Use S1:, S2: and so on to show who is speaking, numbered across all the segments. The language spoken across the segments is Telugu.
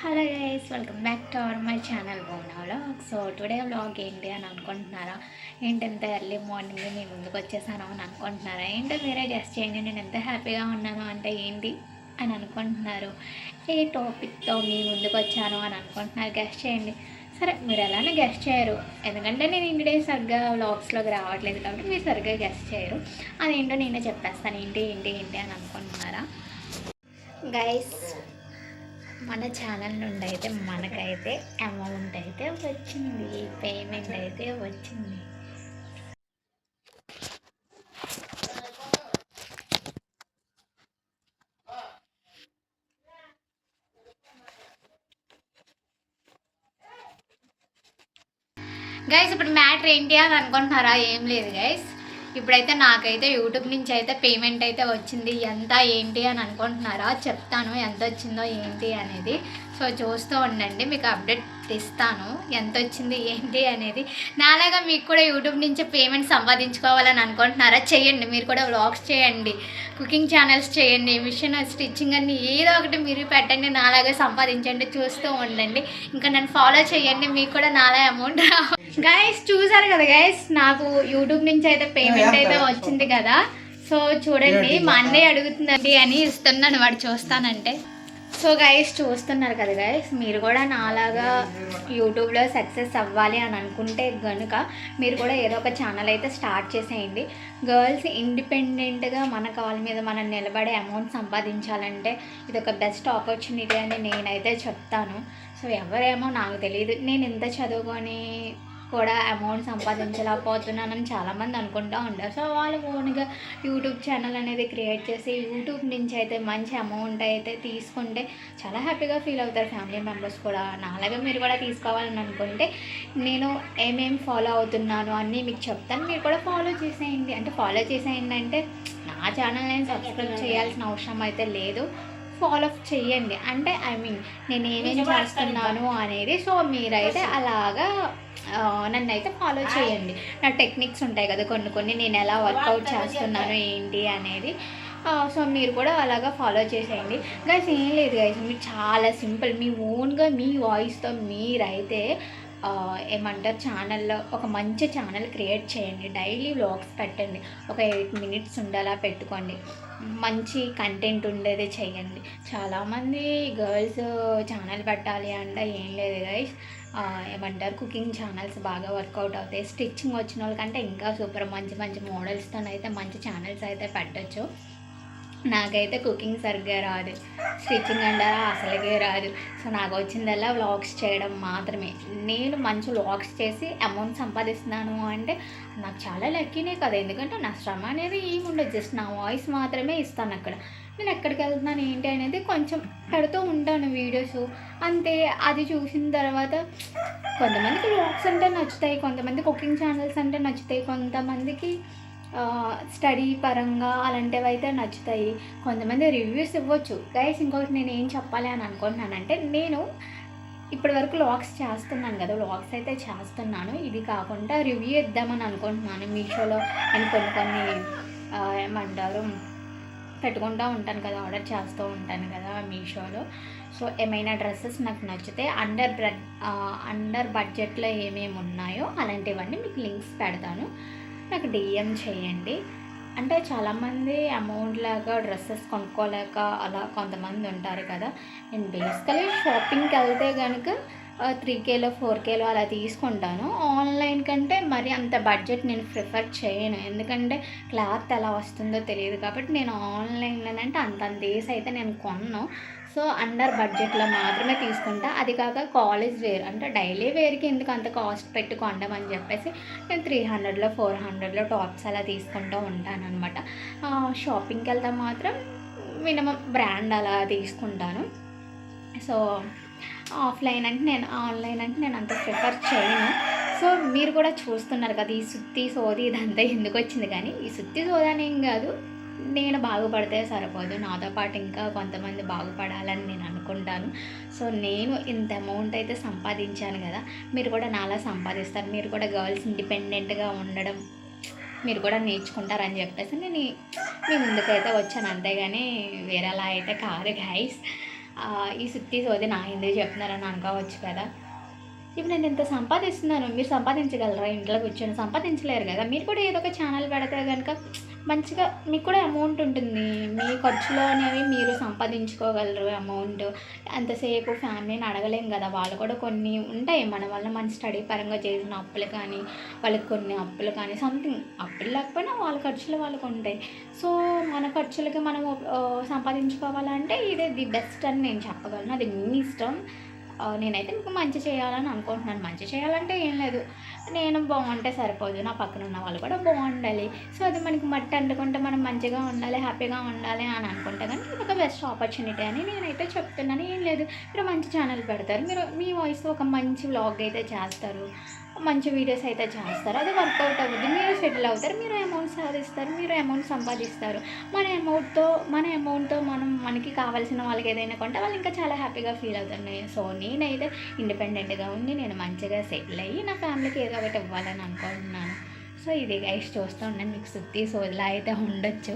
S1: Hello guys welcome back to our my channel బోనాలో so today vlog ఏంటి అని అనుకుంటున్నారా? ఏంటి ఎంత ఎర్లీ మార్నింగ్ మీ ముందుకు వచ్చేసాను అని అనుకుంటున్నారా? ఏంటో మీరే గెస్ట్ చేయండి నేను ఎంత హ్యాపీగా ఉన్నాను అంటే ఏంటి అని అనుకుంటున్నారు? ఏ టాపిక్తో మీ ముందుకు వచ్చాను అని అనుకుంటున్నారు? గెస్ట్ చేయండి. సరే మీరు ఎలానే గెస్ట్ చేయరు. ఎందుకంటే నేను ఇన్ని డేస్ సరిగ్గా వ్లాగ్స్లోకి రావట్లేదు కాబట్టి మీరు సరిగ్గా గెస్ట్ చేయరు. అదేంటో నేనే చెప్పేస్తాను. ఏంటి ఏంటి ఏంటి అని అనుకుంటున్నారా? గైస్ మన ఛానల్ నుండి అయితే మనకైతే అమౌంట్ అయితే వచ్చింది. పేమెంట్ అయితే వచ్చింది. గైస్ ఇప్పుడు మ్యాటర్ ఏంటి అని అనుకుంటున్నారా? ఏం లేదు గైస్ ఇప్పుడైతే నాకైతే యూట్యూబ్ నుంచి అయితే పేమెంట్ అయితే వచ్చింది. ఎంత ఏంటి అని అనుకుంటున్నారా? చెప్తాను. ఎంత వచ్చిందో ఏంటి అనేది. సో చూస్తూ ఉండండి. మీకు అప్డేట్ ఇస్తాను. ఎంత వచ్చింది ఏంటి అనేది. నాలాగా మీకు కూడా యూట్యూబ్ నుంచి పేమెంట్ సంపాదించుకోవాలని అనుకుంటున్నారా? చేయండి. మీరు కూడా వ్లాగ్స్ చేయండి. కుకింగ్ ఛానల్స్ చేయండి. మిషన్ స్టిచ్చింగ్ అన్ని ఏదో ఒకటి మీరు పెట్టండి. నాలాగా సంపాదించండి. చూస్తూ ఉండండి. ఇంకా నన్ను ఫాలో చేయండి. మీకు కూడా నాలా అమౌంట్ గైస్ చూసారు కదా గైస్ నాకు యూట్యూబ్ నుంచి అయితే పేమెంట్ అయితే వచ్చింది కదా. సో చూడండి మా అన్నయ్య అడుగుతుందండి అని ఇస్తున్నాను వాడు చూస్తానంటే. సో గైస్ చూస్తున్నారు కదా గైస్ మీరు కూడా నాలాగా యూట్యూబ్లో సక్సెస్ అవ్వాలి అని అనుకుంటే కనుక మీరు కూడా ఏదో ఒక ఛానల్ అయితే స్టార్ట్ చేసేయండి. గర్ల్స్ ఇండిపెండెంట్గా మన కాళ్ళ మీద మనం నిలబడే అమౌంట్ సంపాదించాలంటే ఇది ఒక బెస్ట్ ఆపర్చునిటీ అని నేనైతే చెప్తాను. సో ఎవరేమో నాకు తెలియదు నేను ఇంత చదువుకొని కూడా అమౌంట్ సంపాదించలేకపోతున్నానని చాలామంది అనుకుంటూ ఉంటారు. సో వాళ్ళు ఓన్గా యూట్యూబ్ ఛానల్ అనేది క్రియేట్ చేసి యూట్యూబ్ నుంచి అయితే మంచి అమౌంట్ అయితే తీసుకుంటే చాలా హ్యాపీగా ఫీల్ అవుతారు ఫ్యామిలీ మెంబర్స్ కూడా. నాలాగా మీరు కూడా తీసుకోవాలని అనుకుంటే నేను ఏమేం ఫాలో అవుతున్నాను అన్నీ మీకు చెప్తాను. మీరు కూడా ఫాలో చేసేయండి. అంటే ఫాలో చేసేయండి అంటే నా ఛానల్ నేను సబ్స్క్రైబ్ చేయాల్సిన అవసరం అయితే లేదు. ఫాలో చేయండి అంటే ఐ మీన్ నేను ఏమేమి చేస్తున్నాను అనేది సో మీరైతే అలాగా నన్ను అయితే ఫాలో చేయండి నా టెక్నిక్స్ ఉంటాయి కదా కొన్ని కొన్ని నేను ఎలా వర్కౌట్ చేస్తున్నాను ఏంటి అనేది. సో మీరు కూడా అలాగా ఫాలో చేసేయండి. గైస్ ఏం లేదు గైస్ మీరు చాలా సింపుల్ మీ ఓన్గా మీ వాయిస్తో మీరైతే ఏమంటారు ఛానల్లో ఒక మంచి ఛానల్ క్రియేట్ చేయండి. డైలీ వ్లాగ్స్ పెట్టండి. ఒక ఎయిట్ మినిట్స్ ఉండేలా పెట్టుకోండి. మంచి కంటెంట్ ఉండేది చేయండి. చాలామంది గర్ల్స్ ఛానల్ పెట్టాలి అంటే ఏం లేదు గైస్ ఏమంటారు? కుకింగ్ ఛానల్స్ బాగా వర్కౌట్ అవుతాయి. స్టిచ్చింగ్ వచ్చిన వాళ్ళకంటే ఇంకా సూపర్ మంచి మంచి మోడల్స్తో అయితే మంచి ఛానల్స్ అయితే పెట్టచ్చు. నాకైతే కుకింగ్ సరిగ్గా రాదు. స్టిచ్చింగ్ అంటారా అసలుగే రాదు. సో నాకు వచ్చిందల్లా వ్లాగ్స్ చేయడం మాత్రమే. నేను మంచి వ్లాగ్స్ చేసి అమౌంట్ సంపాదిస్తున్నాను అంటే నాకు చాలా లక్కీనే కదా. ఎందుకంటే నా శ్రమ అనేది ఏముండదు. జస్ట్ నా వాయిస్ మాత్రమే ఇస్తాను అక్కడ. నేను ఎక్కడికి వెళ్తున్నాను ఏంటి అనేది కొంచెం పెడుతూ ఉంటాను వీడియోస్. అంతే. అది చూసిన తర్వాత కొంతమందికి వ్లాగ్స్ అంటే నచ్చుతాయి. కొంతమంది కుకింగ్ ఛానల్స్ అంటే నచ్చుతాయి. కొంతమందికి స్టడీ పరంగా అలాంటివి అయితే నచ్చుతాయి. కొంతమంది రివ్యూస్ ఇవ్వచ్చు. గైస్ ఇంకొకటి నేను ఏం చెప్పాలి అని అనుకుంటున్నానంటే నేను ఇప్పటి వరకు లాగ్స్ చేస్తున్నాను కదా. లాగ్స్ అయితే చేస్తున్నాను. ఇది కాకుండా రివ్యూ ఇద్దామని అనుకుంటున్నాను మీషోలో. నేను కొన్ని కొన్ని ఏమంటారు పెట్టుకుంటూ ఉంటాను కదా. ఆర్డర్ చేస్తూ ఉంటాను కదా మీషోలో. సో ఏమైనా డ్రెస్సెస్ నాకు నచ్చితే అండర్ బ్రెడ్ అండర్ బడ్జెట్లో ఏమేమి ఉన్నాయో అలాంటివన్నీ మీకు లింక్స్ పెడతాను. నాకు డిఎం చేయండి. అంటే చాలామంది అమౌంట్ లాగా డ్రెస్సెస్ కొనుక్కోలేక అలా కొంతమంది ఉంటారు కదా. నేను బేసికలీ షాపింగ్కి వెళ్తే కనుక త్రీ కేలో ఫోర్ కేలో అలా తీసుకుంటాను. ఆన్లైన్ కంటే మరి అంత బడ్జెట్ నేను ప్రిఫర్ చేయను. ఎందుకంటే క్లాత్ ఎలా వస్తుందో తెలియదు కాబట్టి నేను ఆన్లైన్లోనంటే అంత అంత వేసి అయితే నేను కొన్నాను సో అండర్ బడ్జెట్లో మాత్రమే తీసుకుంటా. అది కాక కాలేజ్ వేర్ అంటే డైలీ వేర్కి ఎందుకు అంత కాస్ట్ పెట్టుకొండమని చెప్పేసి నేను త్రీ హండ్రెడ్లో ఫోర్ హండ్రెడ్లో టాప్స్ అలా తీసుకుంటూ ఉంటాను అనమాట షాపింగ్కి వెళ్తే మాత్రం మినిమం బ్రాండ్ అలా తీసుకుంటాను. సో ఆఫ్లైన్ అంటే నేను ఆన్లైన్ అంటే నేను అంత ప్రిఫర్ చేయను. సో మీరు కూడా చూస్తున్నారు కదా ఈ సుత్తి సోది ఇదంతా ఎందుకు వచ్చింది కానీ ఈ సుత్తి సోది అని ఏం కాదు. నేను బాగుపడితే సరిపోదు. నాతో పాటు ఇంకా కొంతమంది బాగుపడాలని నేను అనుకుంటాను. సో నేను ఇంత అమౌంట్ అయితే సంపాదించాను కదా మీరు కూడా నాలా సంపాదిస్తారు. మీరు కూడా గర్ల్స్ ఇండిపెండెంట్గా ఉండడం మీరు కూడా నేర్చుకుంటారని చెప్పేసి నేను మీ ముందుకైతే వచ్చాను. అంతేగాని వేరేలా అయితే కాదు గైస్ ఈ సుత్తి సోది నా ఎందుకు చెప్తున్నారని అనుకోవచ్చు కదా. ఇప్పుడు నేను ఎంత సంపాదిస్తున్నాను మీరు సంపాదించగలరా? ఇంట్లో కూర్చొని సంపాదించలేరు కదా. మీరు కూడా ఏదో ఒక ఛానల్ పెడితే కనుక మంచిగా మీకు కూడా అమౌంట్ ఉంటుంది. మీ ఖర్చులు అనేవి మీరు సంపాదించుకోగలరు అమౌంట్ అంతసేపు ఫ్యామిలీని అడగలేం కదా. వాళ్ళు కూడా కొన్ని ఉంటాయి. మన వల్ల మన స్టడీ పరంగా చేసిన అప్పులు కానీ వాళ్ళకి కొన్ని అప్పులు కానీ సంథింగ్ అప్పులు లేకపోయినా వాళ్ళ ఖర్చులు వాళ్ళకు ఉంటాయి. సో మన ఖర్చులకి మనం సంపాదించుకోవాలంటే ఇదే ది బెస్ట్ అని నేను చెప్పగలను. అది మీ ఇష్టం. నేనైతే మీకు మంచి చేయాలని అనుకుంటున్నాను. మంచి చేయాలంటే ఏం లేదు. నేను బాగుంటే సరిపోదు. నా పక్కన ఉన్న వాళ్ళు కూడా బాగుండాలి. సో అది మనకి మట్టి అంటుకుంటే మనం మంచిగా ఉండాలి హ్యాపీగా ఉండాలి అని అనుకుంటే కానీ ఇది ఒక బెస్ట్ ఆపర్చునిటీ అని నేనైతే చెప్తున్నాను. ఏం లేదు. మీరు మంచి ఛానల్ పెడతారు. మీరు మీ వాయిస్ ఒక మంచి వ్లాగ్ అయితే చేస్తారు. మంచి వీడియోస్ అయితే చేస్తారు. అది వర్కౌట్ అవుతుంది మీరు సెటిల్ అవుతారు. మీరు అమౌంట్ సాధిస్తారు. మీరు అమౌంట్ సంపాదిస్తారు. మన అమౌంట్తో మన అమౌంట్తో మనం మనకి కావాల్సిన వాళ్ళకి ఏదైనా కొంటే వాళ్ళు ఇంకా చాలా హ్యాపీగా ఫీల్ అవుతున్నాయి సో నేనైతే ఇండిపెండెంట్గా ఉండి నేను మంచిగా సెటిల్ అయ్యి నా ఫ్యామిలీకి ఏదో ఒకటి ఇవ్వాలని అనుకుంటున్నాను. సో ఇది గైస్ చూస్తూ ఉన్నాను మీకు సుత్తి సో ఇలా అయితే ఉండొచ్చు.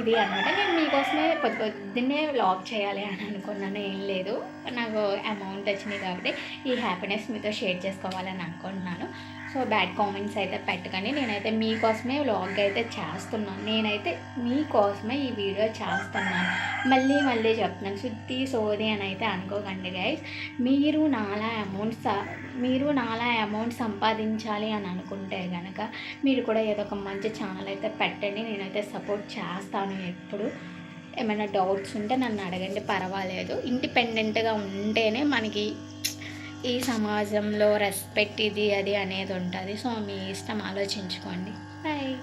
S1: ఇది అనమాట నేను మీకోసమే పొద్దు పొద్దున్నే వ్లాగ్ చేయాలి అని అనుకున్నాను ఏం లేదు. నాకు అమౌంట్ వచ్చినాయి కాబట్టి ఈ హ్యాపీనెస్ మీతో షేర్ చేసుకోవాలని అనుకుంటున్నాను. సో బ్యాడ్ కామెంట్స్ అయితే పెట్టకండి. నేనైతే మీకోసమే వ్లాగ్ అయితే చేస్తున్నాను. నేనైతే మీకోసమే ఈ వీడియో చేస్తున్నాను. మళ్ళీ మళ్ళీ చెప్తున్నాను. శుద్ధి సోది అని అయితే అనుకోకండి గైస్ మీరు నాలా అమౌంట్ మీరు నాలా అమౌంట్ సంపాదించాలి అని అనుకుంటే కనుక మీరు కూడా ఏదో ఒక మంచి ఛానల్ అయితే పెట్టండి. నేనైతే సపోర్ట్ చేస్తాను ఎప్పుడు ఏమైనా డౌట్స్ ఉంటే నన్ను అడగండి పర్వాలేదు. ఇండిపెండెంట్గా ఉంటేనే మనకి ఈ సమాజంలో రెస్పెక్ట్ ఇది అది అనేది ఉంటుంది. సో మీ ఇష్టం ఆలోచించుకోండి. బాయ్